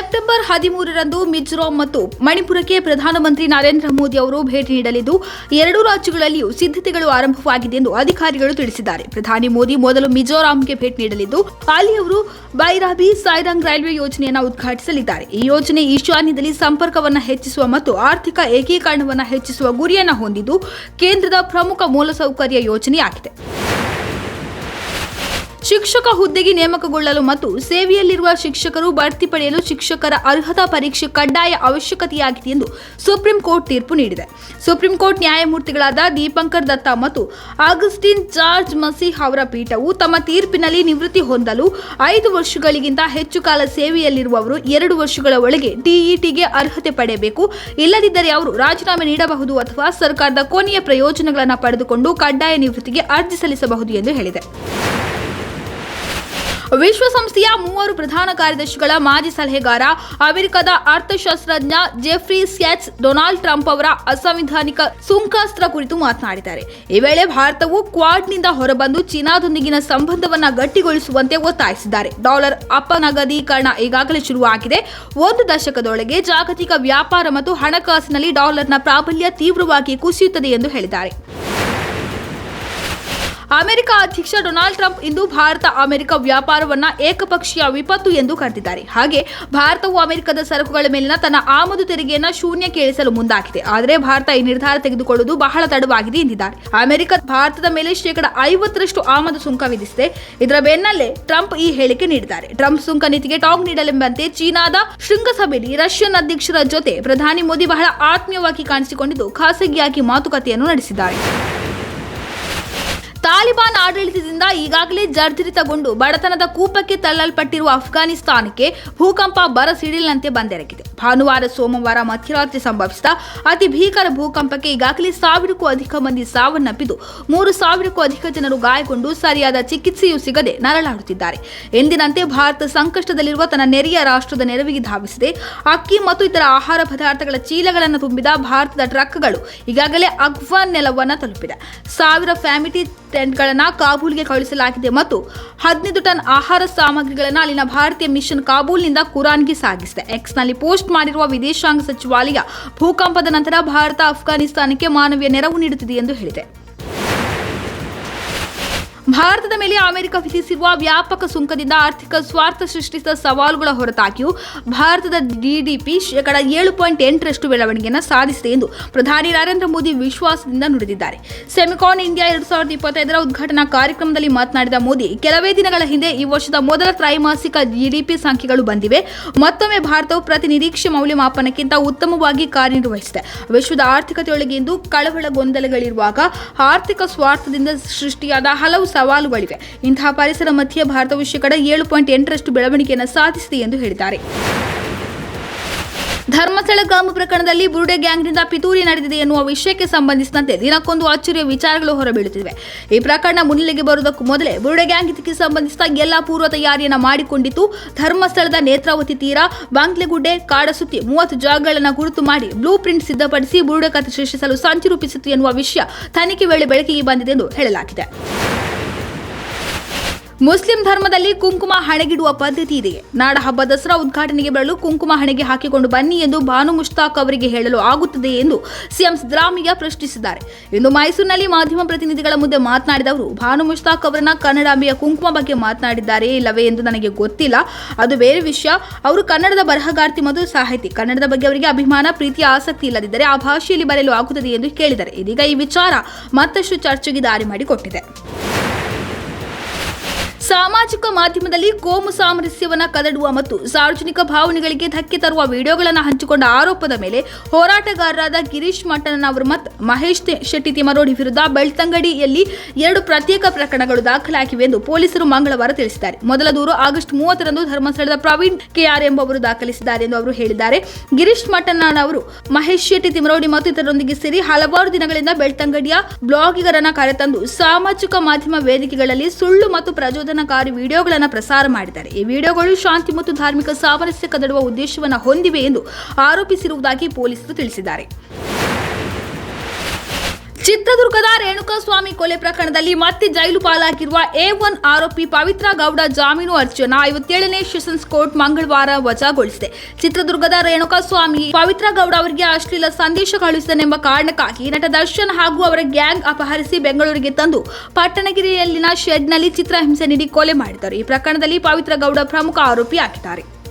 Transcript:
September ಹದಿಮೂರರಂದು Mizoram ಮತ್ತು ಮಣಿಪುರಕ್ಕೆ ಪ್ರಧಾನಮಂತ್ರಿ ನರೇಂದ್ರ ಮೋದಿ ಅವರು ಭೇಟಿ ನೀಡಲಿದ್ದು, ಎರಡೂ ರಾಜ್ಯಗಳಲ್ಲಿಯೂ ಸಿದ್ಧತೆಗಳು ಆರಂಭವಾಗಿದೆ ಎಂದು ಅಧಿಕಾರಿಗಳು ತಿಳಿಸಿದ್ದಾರೆ. ಪ್ರಧಾನಿ ಮೋದಿ ಮೊದಲು ಮಿಜೋರಾಂಗೆ ಭೇಟಿ ನೀಡಲಿದ್ದು ಅಲ್ಲಿ ಅವರು ಬೈರಾಬಿ ಸೈರಾಂಗ್ ರೈಲ್ವೆ ಯೋಜನೆಯನ್ನು ಉದ್ಘಾಟಿಸಲಿದ್ದಾರೆ. ಈ ಯೋಜನೆ ಈಶಾನ್ಯದಲ್ಲಿ ಸಂಪರ್ಕವನ್ನು ಹೆಚ್ಚಿಸುವ ಮತ್ತು ಆರ್ಥಿಕ ಏಕೀಕರಣವನ್ನು ಹೆಚ್ಚಿಸುವ ಗುರಿಯನ್ನು ಹೊಂದಿದ್ದು, ಕೇಂದ್ರದ ಪ್ರಮುಖ ಮೂಲಸೌಕರ್ಯ ಯೋಜನೆಯಾಗಿದೆ. ಶಿಕ್ಷಕ ಹುದ್ದೆಗೆ ನೇಮಕಗೊಳ್ಳಲು ಮತ್ತು ಸೇವೆಯಲ್ಲಿರುವ ಶಿಕ್ಷಕರು ಬಡ್ತಿ ಪಡೆಯಲು ಶಿಕ್ಷಕರ ಅರ್ಹತಾ ಪರೀಕ್ಷೆ ಕಡ್ಡಾಯ ಅವಶ್ಯಕತೆಯಾಗಿದೆ ಎಂದು ಸುಪ್ರೀಂ ಕೋರ್ಟ್ ತೀರ್ಪು ನೀಡಿದೆ. ಸುಪ್ರೀಂ ಕೋರ್ಟ್ ನ್ಯಾಯಮೂರ್ತಿಗಳಾದ ದೀಪಂಕರ್ ದತ್ತಾ ಮತ್ತು ಆಗಸ್ಟಿನ್ ಜಾರ್ಜ್ ಮಸೀಹ್ ಅವರ ಪೀಠವು ತಮ್ಮ ತೀರ್ಪಿನಲ್ಲಿ ನಿವೃತ್ತಿ ಹೊಂದಲು ಐದು ವರ್ಷಗಳಿಗಿಂತ ಹೆಚ್ಚು ಕಾಲ ಸೇವೆಯಲ್ಲಿರುವವರು ಎರಡು ವರ್ಷಗಳ ಒಳಗೆ ಟಿಇಟಿಗೆ ಅರ್ಹತೆ ಪಡೆಯಬೇಕು. ಇಲ್ಲದಿದ್ದರೆ ಅವರು ರಾಜೀನಾಮೆ ನೀಡಬಹುದು ಅಥವಾ ಸರ್ಕಾರದ ಕೊನೆಯ ಪ್ರಯೋಜನಗಳನ್ನು ಪಡೆದುಕೊಂಡು ಕಡ್ಡಾಯ ನಿವೃತ್ತಿಗೆ ಅರ್ಜಿ ಸಲ್ಲಿಸಬಹುದು ಎಂದು ಹೇಳಿದೆ. ವಿಶ್ವಸಂಸ್ಥೆಯ ಮೂವರು ಪ್ರಧಾನ ಕಾರ್ಯದರ್ಶಿಗಳ ಮಾಜಿ ಸಲಹೆಗಾರ, ಅಮೆರಿಕದ ಅರ್ಥಶಾಸ್ತ್ರಜ್ಞ ಜೆಫ್ರಿ ಸ್ಯಾಟ್ಸ್, ಡೊನಾಲ್ಡ್ ಟ್ರಂಪ್ ಅವರ ಅಸಂವಿಧಾನಿಕ ಸುಂಕಾಸ್ತ್ರ ಕುರಿತು ಮಾತನಾಡಿದ್ದಾರೆ. ಈ ವೇಳೆ ಭಾರತವು ಕ್ವಾಡ್ನಿಂದ ಹೊರಬಂದು ಚೀನಾದೊಂದಿಗಿನ ಸಂಬಂಧವನ್ನು ಗಟ್ಟಿಗೊಳಿಸುವಂತೆ ಒತ್ತಾಯಿಸಿದ್ದಾರೆ. ಡಾಲರ್ ಅಪನಗದೀಕರಣ ಈಗಾಗಲೇ ಶುರುವಾಗಿದೆ. ಒಂದು ದಶಕದೊಳಗೆ ಜಾಗತಿಕ ವ್ಯಾಪಾರ ಮತ್ತು ಹಣಕಾಸಿನಲ್ಲಿ ಡಾಲರ್ನ ಪ್ರಾಬಲ್ಯ ತೀವ್ರವಾಗಿ ಕುಸಿಯುತ್ತದೆ ಎಂದು ಹೇಳಿದ್ದಾರೆ. ಅಮೆರಿಕ ಅಧ್ಯಕ್ಷ ಡೊನಾಲ್ಡ್ ಟ್ರಂಪ್ ಇಂದು ಭಾರತ ಅಮೆರಿಕ ವ್ಯಾಪಾರವನ್ನ ಏಕಪಕ್ಷೀಯ ವಿಪತ್ತು ಎಂದು ಕರೆದಿದ್ದಾರೆ. ಹಾಗೆ ಭಾರತವು ಅಮೆರಿಕದ ಸರಕುಗಳ ಮೇಲಿನ ತನ್ನ ಆಮದು ತೆರಿಗೆಯನ್ನ ಶೂನ್ಯ ಕೇಳಿಸಲು ಮುಂದಾಗಿದೆ. ಆದರೆ ಭಾರತ ಈ ನಿರ್ಧಾರ ತೆಗೆದುಕೊಳ್ಳುವುದು ಬಹಳ ತಡವಾಗಿದೆ ಎಂದಿದ್ದಾರೆ. ಅಮೆರಿಕ ಭಾರತದ ಮೇಲೆ ಶೇಕಡ ಐವತ್ತರಷ್ಟು ಆಮದು ಸುಂಕ ವಿಧಿಸಿದೆ. ಇದರ ಬೆನ್ನಲ್ಲೇ ಟ್ರಂಪ್ ಈ ಹೇಳಿಕೆ ನೀಡಿದ್ದಾರೆ. ಟ್ರಂಪ್ ಸುಂಕ ನೀತಿಗೆ ಟಾಂಗ್ ನೀಡಲೆಂಬಂತೆ ಚೀನಾದ ಶೃಂಗಸಭೆಯಲ್ಲಿ ರಷ್ಯನ್ ಅಧ್ಯಕ್ಷರ ಜೊತೆ ಪ್ರಧಾನಿ ಮೋದಿ ಬಹಳ ಆತ್ಮೀಯವಾಗಿ ಕಾಣಿಸಿಕೊಂಡಿದ್ದು ಖಾಸಗಿಯಾಗಿ ಮಾತುಕತೆಯನ್ನು ನಡೆಸಿದ್ದಾರೆ. ತಾಲಿಬಾನ್ ಆಡಳಿತದಿಂದ ಈಗಾಗಲೇ ಜರ್ಜರಿತಗೊಂಡು ಬಡತನದ ಕೂಪಕ್ಕೆ ತಳ್ಳಲ್ಪಟ್ಟಿರುವ ಅಫ್ಘಾನಿಸ್ತಾನಕ್ಕೆ ಭೂಕಂಪ ಬರ ಸಿಡಿಲಿನಂತೆ ಬಂದೆರಗಿದೆ. ಭಾನುವಾರ ಸೋಮವಾರ ಮಧ್ಯರಾತ್ರಿ ಸಂಭವಿಸಿದ ಅತಿ ಭೀಕರ ಭೂಕಂಪಕ್ಕೆ ಈಗಾಗಲೇ ಸಾವಿರಕ್ಕೂ ಅಧಿಕ ಮಂದಿ ಸಾವನ್ನಪ್ಪಿದ್ದು, ಮೂರು ಸಾವಿರಕ್ಕೂ ಅಧಿಕ ಜನರು ಗಾಯಗೊಂಡು ಸರಿಯಾದ ಚಿಕಿತ್ಸೆಯೂ ಸಿಗದೆ ನರಳಾಡುತ್ತಿದ್ದಾರೆ. ಎಂದಿನಂತೆ ಭಾರತ ಸಂಕಷ್ಟದಲ್ಲಿರುವ ತನ್ನ ನೆರೆಯ ರಾಷ್ಟ್ರದ ನೆರವಿಗೆ ಧಾವಿಸಿದೆ. ಅಕ್ಕಿ ಮತ್ತು ಇತರ ಆಹಾರ ಪದಾರ್ಥಗಳ ಚೀಲಗಳನ್ನು ತುಂಬಿದ ಭಾರತದ ಟ್ರಕ್ಗಳು ಈಗಾಗಲೇ ಅಫ್ವಾನ್ ನೆಲವನ್ನು ತಲುಪಿದೆ. ಸಾವಿರ ಫ್ಯಾಮಿಟಿ ಟೆಂಟ್ಗಳನ್ನು ಕಾಬೂಲ್ಗೆ ಕಳುಹಿಸಲಾಗಿದೆ ಮತ್ತು ಹದಿನೈದು ಟನ್ ಆಹಾರ ಸಾಮಗ್ರಿಗಳನ್ನು ಅಲ್ಲಿನ ಭಾರತೀಯ ಮಿಷನ್ ಕಾಬೂಲ್ನಿಂದ ಕುರಾನ್ಗೆ ಸಾಗಿಸಿದೆ. ಎಕ್ಸ್ನಲ್ಲಿ ಪೋಸ್ಟ್ ಮಾಡಿರುವ ವಿದೇಶಾಂಗ ಸಚಿವಾಲಯ ಭೂಕಂಪದ ನಂತರ ಭಾರತ ಅಫ್ಘಾನಿಸ್ತಾನಕ್ಕೆ ಮಾನವೀಯ ನೆರವು ನೀಡುತ್ತಿದೆ ಎಂದು ಹೇಳಿದೆ. ಭಾರತದ ಮೇಲೆ ಅಮೆರಿಕ ವಿಧಿಸಿರುವ ವ್ಯಾಪಕ ಸುಂಕದಿಂದ ಆರ್ಥಿಕ ಸ್ವಾರ್ಥ ಸೃಷ್ಟಿಸಿದ ಸವಾಲುಗಳ ಹೊರತಾಗಿಯೂ ಭಾರತದ ಡಿಡಿಪಿ ಶೇಕಡ ಏಳು ಪಾಯಿಂಟ್ ಎಂಟರಷ್ಟು ಬೆಳವಣಿಗೆಯನ್ನು ಸಾಧಿಸಿದೆ ಎಂದು ಪ್ರಧಾನಿ ನರೇಂದ್ರ ಮೋದಿ ವಿಶ್ವಾಸದಿಂದ ನುಡಿದಿದ್ದಾರೆ. ಸೆಮಿಕಾನ್ ಇಂಡಿಯಾ ಎರಡು ಸಾವಿರದ ಇಪ್ಪತ್ತೈದರ ಉದ್ಘಾಟನಾ ಕಾರ್ಯಕ್ರಮದಲ್ಲಿ ಮಾತನಾಡಿದ ಮೋದಿ, ಕೆಲವೇ ದಿನಗಳ ಹಿಂದೆ ಈ ವರ್ಷದ ಮೊದಲ ತ್ರೈಮಾಸಿಕ ಜಿಡಿಪಿ ಸಂಖ್ಯೆಗಳು ಬಂದಿವೆ. ಮತ್ತೊಮ್ಮೆ ಭಾರತವು ಪ್ರತಿ ನಿರೀಕ್ಷೆ ಮೌಲ್ಯಮಾಪನಕ್ಕಿಂತ ಉತ್ತಮವಾಗಿ ಕಾರ್ಯನಿರ್ವಹಿಸಿದೆ. ವಿಶ್ವದ ಆರ್ಥಿಕತೆಯೊಳಗೆ ಇಂದು ಕಳವಳ ಗೊಂದಲಗಳಿರುವಾಗ ಆರ್ಥಿಕ ಸ್ವಾರ್ಥದಿಂದ ಸೃಷ್ಟಿಯಾದ ಹಲವು ಸವಾಲುಗಳಿವೆ. ಇಂತಹ ಪರಿಸರ ಮಧ್ಯೆ ಭಾರತವು ಶೇಕಡ ಏಳು ಪಾಯಿಂಟ್ ಎಂಟರಷ್ಟು ಬೆಳವಣಿಗೆಯನ್ನು ಸಾಧಿಸಿದೆ ಎಂದು ಹೇಳಿದ್ದಾರೆ. ಧರ್ಮಸ್ಥಳ ಗ್ರಾಮ ಪ್ರಕರಣದಲ್ಲಿ ಬುರುಡೆ ಗ್ಯಾಂಗ್ನಿಂದ ಪಿತೂರಿ ನಡೆದಿದೆ ಎನ್ನುವ ವಿಷಯಕ್ಕೆ ಸಂಬಂಧಿಸಿದಂತೆ ದಿನಕ್ಕೊಂದು ಅಚ್ಚರಿಯ ವಿಚಾರಗಳು ಹೊರಬೀಳುತ್ತಿವೆ. ಈ ಪ್ರಕರಣ ಮುನ್ನೆಲೆಗೆ ಬರುವುದಕ್ಕೂ ಮೊದಲೇ ಬುರುಡೆ ಗ್ಯಾಂಗ್ ಇದಕ್ಕೆ ಸಂಬಂಧಿಸಿದ ಎಲ್ಲಾ ಪೂರ್ವ ತಯಾರಿಯನ್ನು ಮಾಡಿಕೊಂಡಿತ್ತು ಧರ್ಮಸ್ಥಳದ ನೇತ್ರಾವತಿ ತೀರ, ಬಾಂಗ್ಲೆಗುಡ್ಡೆ, ಕಾಡಸುತ್ತಿ ಮೂವತ್ತು ಜಾಗಗಳನ್ನು ಗುರುತು ಮಾಡಿ ಬ್ಲೂ ಪ್ರಿಂಟ್ ಸಿದ್ಧಪಡಿಸಿ ಬುರುಡೆ ಕಥೆ ಸೃಷ್ಟಿಸಲು ಸಂಚು ರೂಪಿಸಿತ್ತು ಎನ್ನುವ ವಿಷಯ ತನಿಖೆ ವೇಳೆ ಬೆಳಕಿಗೆ ಬಂದಿದೆ ಎಂದು ಹೇಳಲಾಗಿದೆ. ಮುಸ್ಲಿಂ ಧರ್ಮದಲ್ಲಿ ಕುಂಕುಮ ಹಣೆಗಿಡುವ ಪದ್ಧತಿ ಇದೆ. ನಾಡ ಹಬ್ಬ ದಸರಾ ಉದ್ಘಾಟನೆಗೆ ಬರಲು ಕುಂಕುಮ ಹಣೆಗೆ ಹಾಕಿಕೊಂಡು ಬನ್ನಿ ಎಂದು ಭಾನು ಮುಷ್ತಾಕ್ ಅವರಿಗೆ ಹೇಳಲು ಆಗುತ್ತದೆ ಎಂದು ಸಿಎಂ ಸಿದ್ದರಾಮಯ್ಯ ಪ್ರಶ್ನಿಸಿದ್ದಾರೆ. ಇಂದು ಮೈಸೂರಿನಲ್ಲಿ ಮಾಧ್ಯಮ ಪ್ರತಿನಿಧಿಗಳ ಮುಂದೆ ಮಾತನಾಡಿದ ಅವರು, ಭಾನು ಮುಷ್ತಾಕ್ ಅವರನ್ನ ಕನ್ನಡಾಂಬೆಯ ಕುಂಕುಮ ಬಗ್ಗೆ ಮಾತನಾಡಿದ್ದಾರೆ ಇಲ್ಲವೇ ಎಂದು ನನಗೆ ಗೊತ್ತಿಲ್ಲ. ಅದು ಬೇರೆ ವಿಷಯ. ಅವರು ಕನ್ನಡದ ಬರಹಗಾರ್ತಿ ಮತ್ತು ಸಾಹಿತಿ. ಕನ್ನಡದ ಬಗ್ಗೆ ಅವರಿಗೆ ಅಭಿಮಾನ, ಪ್ರೀತಿಯ ಆಸಕ್ತಿ ಇಲ್ಲದಿದ್ದರೆ ಆ ಭಾಷೆಯಲ್ಲಿ ಬರೆಯಲು ಆಗುತ್ತದೆ ಎಂದು ಕೇಳಿದ್ದಾರೆ. ಇದೀಗ ಈ ವಿಚಾರ ಮತ್ತಷ್ಟು ಚರ್ಚೆಗೆ ದಾರಿ ಮಾಡಿಕೊಟ್ಟಿದೆ. ಸಾಮಾಜಿಕ ಮಾಧ್ಯಮದಲ್ಲಿ ಕೋಮು ಸಾಮರಸ್ಯವನ್ನು ಕದಡುವ ಮತ್ತು ಸಾರ್ವಜನಿಕ ಭಾವನೆಗಳಿಗೆ ಧಕ್ಕೆ ತರುವ ವಿಡಿಯೋಗಳನ್ನು ಹಂಚಿಕೊಂಡ ಆರೋಪದ ಮೇಲೆ ಹೋರಾಟಗಾರರಾದ ಗಿರೀಶ್ ಮಟ್ಟನ್ ಅವರು ಮತ್ತು ಮಹೇಶ್ ಶೆಟ್ಟಿ ತಿಮರೋಡಿ ವಿರುದ್ಧ ಬೆಳ್ತಂಗಡಿಯಲ್ಲಿ ಎರಡು ಪ್ರತ್ಯೇಕ ಪ್ರಕರಣಗಳು ದಾಖಲಾಗಿವೆ ಎಂದು ಪೊಲೀಸರು ಮಂಗಳವಾರ ತಿಳಿಸಿದ್ದಾರೆ. ಮೊದಲ ದೂರು ಆಗಸ್ಟ್ ಮೂವತ್ತರಂದು ಧರ್ಮಸ್ಥಳದ ಪ್ರವೀಣ್ ಕೆಆರ್ ಎಂಬುವರು ದಾಖಲಿಸಿದ್ದಾರೆ ಎಂದು ಅವರು ಹೇಳಿದ್ದಾರೆ. ಗಿರೀಶ್ ಮಟ್ಟನ್ ಅವರು ಮಹೇಶ್ ಶೆಟ್ಟಿ ತಿಮರೋಡಿ ಮತ್ತು ಇತರರೊಂದಿಗೆ ಸೇರಿ ಹಲವಾರು ದಿನಗಳಿಂದ ಬೆಳ್ತಂಗಡಿಯ ಬ್ಲಾಗಿಗರನ್ನ ಕರೆತಂದು ಸಾಮಾಜಿಕ ಮಾಧ್ಯಮ ವೇದಿಕೆಗಳಲ್ಲಿ ಸುಳ್ಳು ಮತ್ತು ಪ್ರಚೋದನಕಾರಿ ವಿಡಿಯೋಗಳನ್ನು ಪ್ರಸಾರ ಮಾಡಿದ್ದಾರೆ. ಈ ವಿಡಿಯೋಗಳು ಶಾಂತಿ ಮತ್ತು ಧಾರ್ಮಿಕ ಸಾಮರಸ್ಯ ಕದಡುವ ಉದ್ದೇಶವನ್ನು ಹೊಂದಿವೆ ಎಂದು ಆರೋಪಿಸಿರುವುದಾಗಿ ಪೊಲೀಸರು ತಿಳಿಸಿದ್ದಾರೆ. ಚಿತ್ರದುರ್ಗದ ರೇಣುಕಾಸ್ವಾಮಿ ಕೊಲೆ ಪ್ರಕರಣದಲ್ಲಿ ಮತ್ತೆ ಜೈಲು ಪಾಲಾಗಿರುವ ಎ ಒನ್ ಆರೋಪಿ ಪವಿತ್ರ ಗೌಡ ಜಾಮೀನು ಅರ್ಜುನ ಐವತ್ತೇಳನೇ ಸೆಷನ್ಸ್ ಕೋರ್ಟ್ ಮಂಗಳವಾರ ವಜಾಗೊಳಿಸಿದೆ. ಚಿತ್ರದುರ್ಗದ ರೇಣುಕಾಸ್ವಾಮಿ ಪವಿತ್ರ ಗೌಡ ಅವರಿಗೆ ಅಶ್ಲೀಲ ಸಂದೇಶ ಕಳುಹಿಸಿದನೆಂಬ ಕಾರಣಕ್ಕಾಗಿ ನಟ ದರ್ಶನ್ ಹಾಗೂ ಅವರ ಗ್ಯಾಂಗ್ ಅಪಹರಿಸಿ ಬೆಂಗಳೂರಿಗೆ ತಂದು ಪಟ್ಟಣಗಿರಿಯಲ್ಲಿನ ಶೆಡ್ನಲ್ಲಿ ಚಿತ್ರಹಿಂಸೆ ನೀಡಿ ಕೊಲೆ ಮಾಡಿದ್ದಾರೆ. ಈ ಪ್ರಕರಣದಲ್ಲಿ ಪವಿತ್ರ ಗೌಡ ಪ್ರಮುಖ ಆರೋಪಿಯಾಗಿದ್ದಾರೆ.